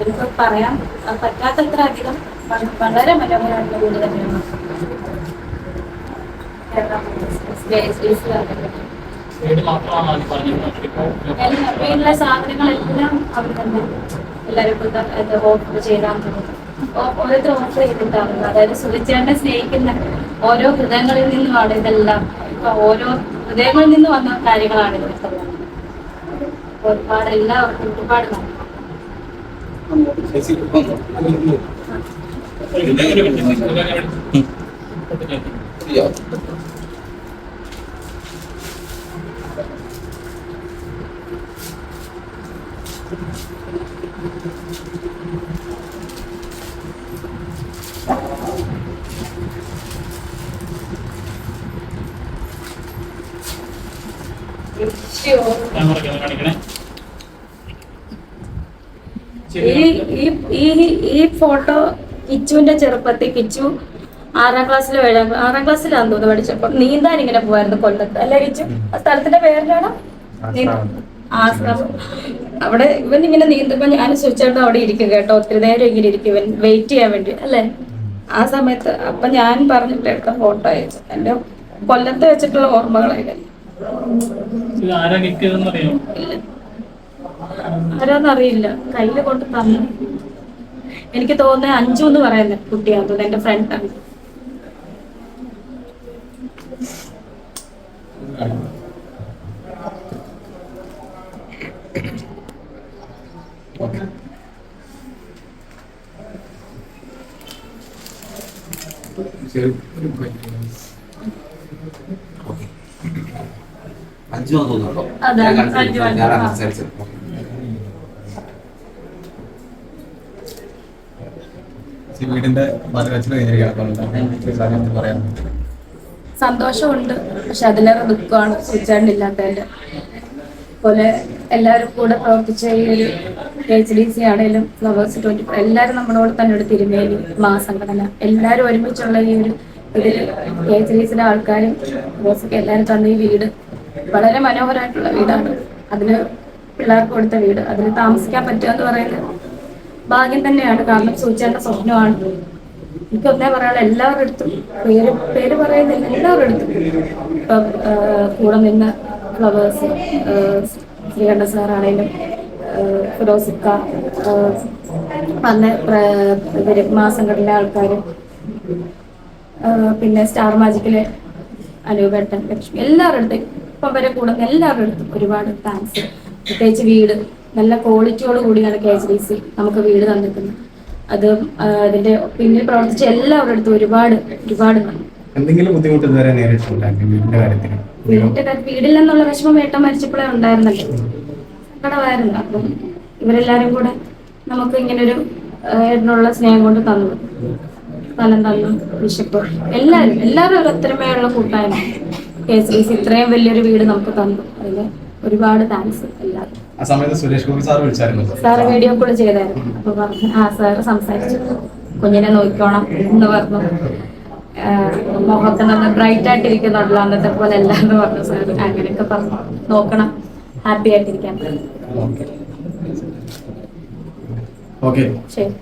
ഇതിപ്പോ പറയാൻ പറ്റാത്തത്ര അധികം വളരെ മനോഹരമായിട്ടുള്ള വീട് തന്നെയാണ്. എല്ലാ സാധനങ്ങളെല്ലാം അവർ തന്നെ എല്ലാവരും ഓഫർ ചെയ്താൽ ഓരോരുത്തർ ഓഫർ ചെയ്തിട്ടാണ് അതായത് സുരക്ഷേനെ സ്നേഹിക്കുന്ന ഓരോ ഹൃദയങ്ങളിൽ നിന്നുമാണ് ഇതെല്ലാം ഇപ്പൊ ഓരോ ഹൃദയങ്ങളിൽ നിന്ന് വന്ന കാര്യങ്ങളാണ് ഇതൊക്കെ. ഒരുപാട് എല്ലാവർക്കും ഒരുപാട് നന്ദി. കാണിക്കണേ ഈ ഈ ഈ ഫോട്ടോ കിച്ചുവിന്റെ ചെറുപ്പത്തിൽ കിച്ചു ആറാം ക്ലാസ്സിലോ ഏഴാം ആറാം ക്ലാസ്സിലാന്ന് തോന്നുന്നു പഠിച്ചപ്പോൾ നീന്താൻ ഇങ്ങനെ പോവായിരുന്നു കൊല്ലത്ത്. അല്ലേ കിച്ചു? ആ സ്ഥലത്തിന്റെ നീന്ത- ആശ്രമം അവിടെ ഇവൻ ഇങ്ങനെ നീന്തുമ്പോ ഞാൻ ചോദിച്ചേട്ടാ അവിടെ ഇരിക്കും കേട്ടോ. ഒത്തിരി നേരം ഇങ്ങനെ ഇരിക്കും. ഇവൻ വെയിറ്റ് ചെയ്യാൻ വേണ്ടി. അല്ലേ? ആ സമയത്ത് അപ്പൊ ഞാൻ പറഞ്ഞിട്ട് എടുത്ത ഫോട്ടോ അയച്ചു എന്റെ കൊല്ലത്ത് വെച്ചിട്ടുള്ള ഓർമ്മകളായിരുന്നു ആരാന്നറിയില്ല. കയ്യിൽ കൊണ്ട് തന്നു. എനിക്ക് തോന്നുന്നത് അഞ്ചു എന്ന് പറയുന്നത് കുട്ടിയാണ് എന്റെ ഫ്രണ്ടാണ് അഞ്ചു തോന്നുന്നുണ്ടോ അതെ, ഞാൻ. സംസാരിച്ചത്. വീടിന്റെ പറയാം സന്തോഷമുണ്ട്. പക്ഷെ അതിലേറെ ദുഃഖമാണ് സ്വിച്ചാണ്ടില്ലാത്തതിന്റെ പോലെ എല്ലാവരും കൂടെ പ്രവർത്തിച്ച ഈ ഒരു എച്ച് ഡി സി ആണെങ്കിലും ഫ്ലവേഴ്സ് ട്വന്റി ഫോർ എല്ലാവരും നമ്മളോട് തന്നെ ഒരു തിരുമേലി മഹാസംഘടന. എല്ലാവരും ഒരുമിച്ചുള്ള ഈ ഒരു ഇതിൽ എച്ച് ഡി സിയിലെ ആൾക്കാരും ഫ്ലവേഴ്സൊക്കെ എല്ലാവരും തന്ന ഈ വീട് വളരെ മനോഹരമായിട്ടുള്ള വീടാണ്. അതിന് പിള്ളേർക്ക് കൊടുത്ത വീട്. അതിൽ താമസിക്കാൻ പറ്റുക എന്ന് പറയുന്നത് ഭാഗ്യം തന്നെയാണ്. കാരണം സൂചിച്ചേണ്ട സ്വപ്നമാണ്. എനിക്ക് ഒന്നേ പറയാനുള്ള എല്ലാവരുടെ അടുത്തും പേര് പേര് പറയുന്നില്ല എല്ലാവരുടെ അടുത്തും. ഇപ്പം കൂടെ നിന്ന് ഫ്ലവേഴ്സ് ശ്രീകണ്ഠ സാറാണേലും ഫിറോസിക്ക വന്ന മാസംഘടന മാസങ്ങളിലെ ആൾക്കാരും പിന്നെ സ്റ്റാർ മാജിക്കിലെ അനൂപേട്ടൻ ലക്ഷ്മി എല്ലാവരുടെ അടുത്തും ഇപ്പം വരെ കൂടുന്ന എല്ലാവരുടെ അടുത്തും ഒരുപാട് താങ്ക്സ് പ്രത്യേകിച്ച് വീട് നല്ല ക്വാളിറ്റിയോട് കൂടിയാണ് കെ എച്ച് ഡി സി നമുക്ക് വീട് തന്നിരിക്കുന്നത്. അത് അതിന്റെ പിന്നിൽ പ്രവർത്തിച്ച എല്ലാവരുടെ അടുത്തും ഒരുപാട് ഒരുപാട് എന്തെങ്കിലും ബുദ്ധിമുട്ട് ഇതുവരെ വീടിൽ നിന്നുള്ള വിഷമം വേട്ട മരിച്ചപ്പോഴേ ഉണ്ടായിരുന്നല്ലോ സങ്കടമായിരുന്നു. അപ്പം ഇവരെല്ലാരും കൂടെ നമുക്ക് ഇങ്ങനൊരു ഒരു ഏട്ടനുള്ള സ്നേഹം കൊണ്ട് തന്നു സ്ഥലം തന്നു ബിഷപ്പ് എല്ലാവരും എല്ലാവരും ഒരു ഒത്തൊരുമയുള്ള കൂട്ടായ്മ. കെ എസ് ഡി സി ഇത്രയും വലിയൊരു വീട് നമുക്ക് തന്നു. അതിന് ഒരുപാട് താങ്ക്സ് എല്ലാവർക്കും. ആ സമയത്ത് സുരേഷ് ഗോപി സാർ വിളിച്ചായിരുന്നു സാറ് വീഡിയോ കോൾ ചെയ്തായിരുന്നു. അപ്പൊ പറഞ്ഞു ആ സാർ സംസാരിച്ചു. കുഞ്ഞിനെ നോക്കിക്കോണം എന്ന് പറഞ്ഞു. മുഖത്ത് നല്ല ബ്രൈറ്റ് ആയിട്ടിരിക്കുന്നുണ്ടല്ലോ അന്നത്തെ പോലെ അല്ല എന്ന് പറഞ്ഞു സാർ അങ്ങനെയൊക്കെ പറഞ്ഞു. നോക്കണം. ഹാപ്പി ആയിട്ടിരിക്കാൻ. ഓക്കെ ശരി.